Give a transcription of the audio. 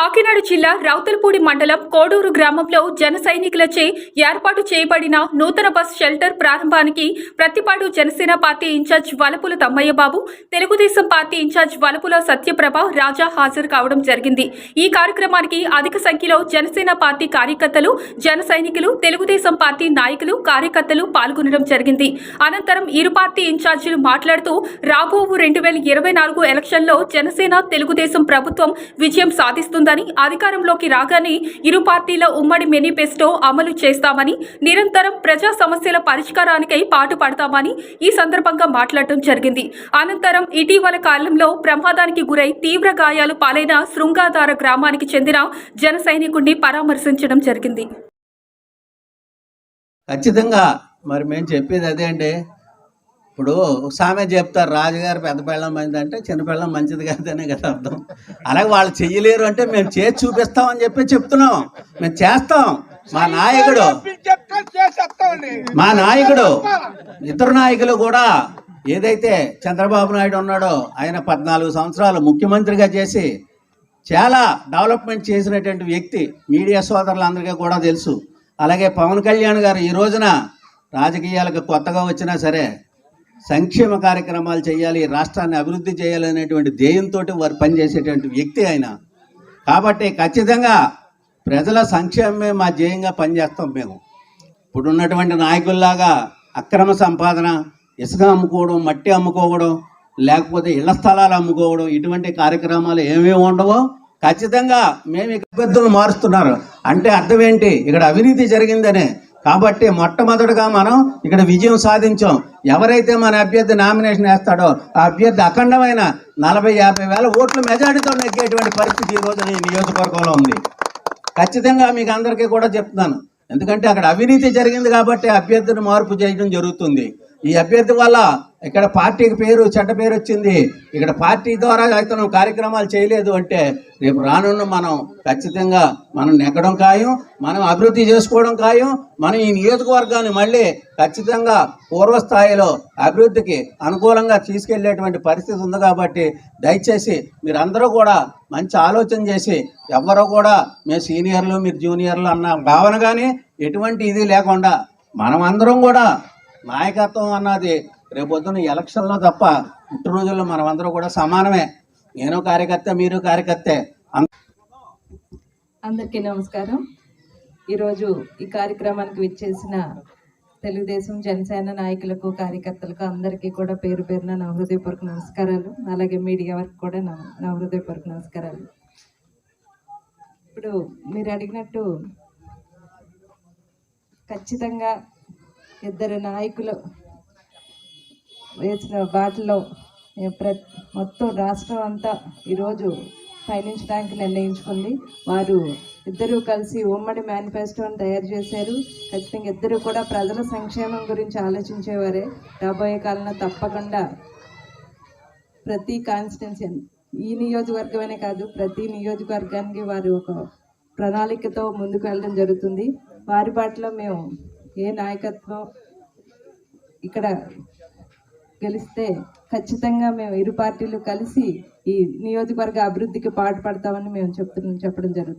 కాకినాడ జిల్లా రౌతలపూడి మండలం కోడూరు గ్రామంలో జన సైనికులచే ఏర్పాటు చేయబడిన నూతన బస్ షెల్టర్ ప్రారంభానికి Prathipadu Janasena party in charge Valapula Tammayya Babu Telugu Desam party in charge Valapula Satyaprabha Raja హాజరు కావడం జరిగింది. ఈ కార్యక్రమానికి అధిక సంఖ్యలో జనసేన పార్టీ కార్యకర్తలు జన సైనికులు తెలుగుదేశం పార్టీ నాయకులు కార్యకర్తలు పాల్గొనడం జరిగింది. అనంతరం ఇరు పార్టీ ఇన్ఛార్జీలు మాట్లాడుతూ రాబో రెండు వేల ఇరవై నాలుగు ఎలక్షన్లో జనసేన తెలుగుదేశం ప్రభుత్వం విజయం సాధిస్తుంది చేస్తుందని అధికారంలోకి రాగానే ఇరు పార్టీల ఉమ్మడి మేనిఫెస్టో అమలు చేస్తామని నిరంతరం ప్రజా సమస్యల పరిష్కారానికై పాటుపడతామని ఈ సందర్భంగా మాట్లాడటం జరిగింది. అనంతరం ఇటీవల కాలంలో ప్రమాదానికి గురై తీవ్ర గాయాలు పాలైన శృంగాధార గ్రామానికి చెందిన జన సైనికుడిని పరామర్శించడం జరిగింది. ఖచ్చితంగా మరి మేము చెప్పేది అదే అండి. ఇప్పుడు సామె చెప్తారు రాజుగారు పెద్ద పెళ్ళం మంచిది అంటే చిన్న పెళ్ళం మంచిది కాదనే కదా అర్థం. అలాగే వాళ్ళు చెయ్యలేరు అంటే మేము చేసి చూపిస్తామని చెప్పి చెప్తున్నాం. మేము చేస్తాం. మా నాయకుడు మా నాయకుడు ఇద్దరు నాయకులు కూడా ఏదైతే చంద్రబాబు నాయుడు ఉన్నాడో ఆయన పద్నాలుగు సంవత్సరాలు ముఖ్యమంత్రిగా చేసి చాలా డెవలప్మెంట్ చేసినటువంటి వ్యక్తి మీడియా సోదరులందరికీ కూడా తెలుసు. అలాగే పవన్ కళ్యాణ్ గారు ఈ రోజున రాజకీయాలకు కొత్తగా వచ్చినా సరే సంక్షేమ కార్యక్రమాలు చేయాలి రాష్ట్రాన్ని అభివృద్ధి చేయాలనేటువంటి ధ్యేయంతో వారు పనిచేసేటువంటి వ్యక్తి ఆయన. కాబట్టి ఖచ్చితంగా ప్రజల సంక్షేమమే మా ధ్యేయంగా పనిచేస్తాం మేము. ఇప్పుడున్నటువంటి నాయకుల్లాగా అక్రమ సంపాదన ఇసుక అమ్ముకోవడం మట్టి అమ్ముకోవడం లేకపోతే ఇళ్ళ స్థలాలు అమ్ముకోవడం ఇటువంటి కార్యక్రమాలు ఏమేమి ఉండవో. ఖచ్చితంగా మేము ఇక అభ్యర్థులు మారుస్తున్నారు. అంటే అర్థం ఏంటి? ఇక్కడ అవినీతి జరిగిందనే కాబట్టి మొట్టమొదటిగా మనం ఇక్కడ విజయం సాధించాం. ఎవరైతే మన అభ్యర్థి నామినేషన్ వేస్తాడో ఆ అభ్యర్థి అఖండమైన నలభై యాభై వేల ఓట్లు మెజారిటీతో నెగ్గేటువంటి పరిస్థితి ఈ రోజున ఈ నియోజకవర్గంలో ఉంది. ఖచ్చితంగా మీకు అందరికీ కూడా చెప్తున్నాను. ఎందుకంటే అక్కడ అవినీతి జరిగింది కాబట్టి అభ్యర్థిని మార్పు చేయడం జరుగుతుంది. ఈ అభ్యర్థి వల్ల ఇక్కడ పార్టీకి పేరు చెడ్డ పేరు వచ్చింది. ఇక్కడ పార్టీ ద్వారా ఇతను కార్యక్రమాలు చేయలేదు అంటే రేపు రానున్న మనం ఖచ్చితంగా మనం నెగ్గడం ఖాయం మనం అభివృద్ధి చేసుకోవడం ఖాయం మనం ఈ నియోజకవర్గాన్ని మళ్ళీ ఖచ్చితంగా పూర్వస్థాయిలో అభివృద్ధికి అనుకూలంగా తీసుకెళ్ళేటువంటి పరిస్థితి ఉంది కాబట్టి దయచేసి మీరందరూ కూడా మంచి ఆలోచన చేసి ఎవరో కూడా మేము సీనియర్లు మీరు జూనియర్లు అన్న భావన కానీ ఎటువంటి ఇది లేకుండా మనం అందరం కూడా నాయకత్వం అన్నది రేపొద్దున ఎలక్షన్లో తప్ప పుట్టినరోజుల్లో మనం అందరూ కూడా సమానమే. నేను కార్యకర్త మీరు కార్యకర్తే. అందరికీ నమస్కారం. ఈరోజు ఈ కార్యక్రమానికి విచ్చేసిన తెలుగుదేశం జనసేన నాయకులకు కార్యకర్తలకు అందరికీ కూడా పేరు పేరున నా హృదయపూర్వక నమస్కారాలు. అలాగే మీడియా వరకు కూడా నా నా హృదయపూర్వక నమస్కారాలు. ఇప్పుడు మీరు అడిగినట్టు ఖచ్చితంగా ఇద్దరు నాయకులు వేసిన బాటలో ఏ ప్ర మొత్తం రాష్ట్రం అంతా ఈరోజు పయనించడానికి నిర్ణయించుకుంది. వారు ఇద్దరూ కలిసి ఉమ్మడి మేనిఫెస్టోని తయారు చేశారు. ఖచ్చితంగా ఇద్దరు కూడా ప్రజల సంక్షేమం గురించి ఆలోచించేవారే. రాబోయే కాలంలో తప్పకుండా ప్రతి కాన్స్టిట్యున్సీ ఈ నియోజకవర్గమనే కాదు ప్రతి నియోజకవర్గానికి వారు ఒక ప్రణాళికతో ముందుకు వెళ్ళడం జరుగుతుంది. వారి బాటలో మేము ఏ నాయకత్వం ఇక్కడ గెలిస్తే ఖచ్చితంగా మేము ఇరు పార్టీలు కలిసి ఈ నియోజకవర్గ అభివృద్ధికి పాటుపడతామని మేము చెప్తున్నాం చెప్పడం జరుగుతుంది.